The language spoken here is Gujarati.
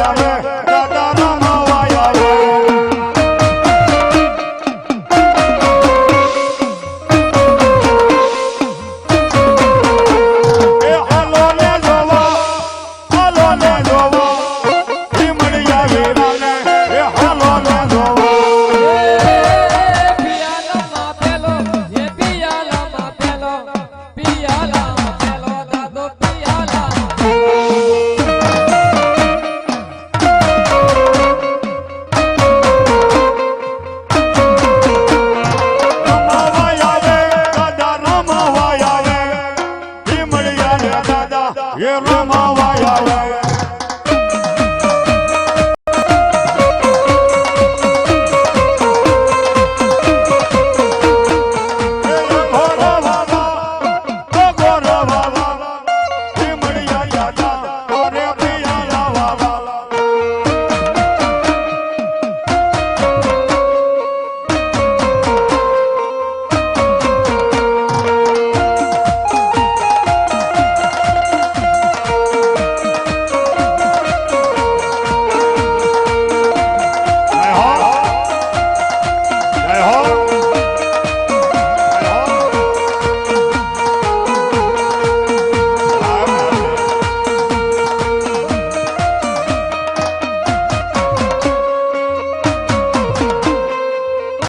Amen. Amen. રમાવાયા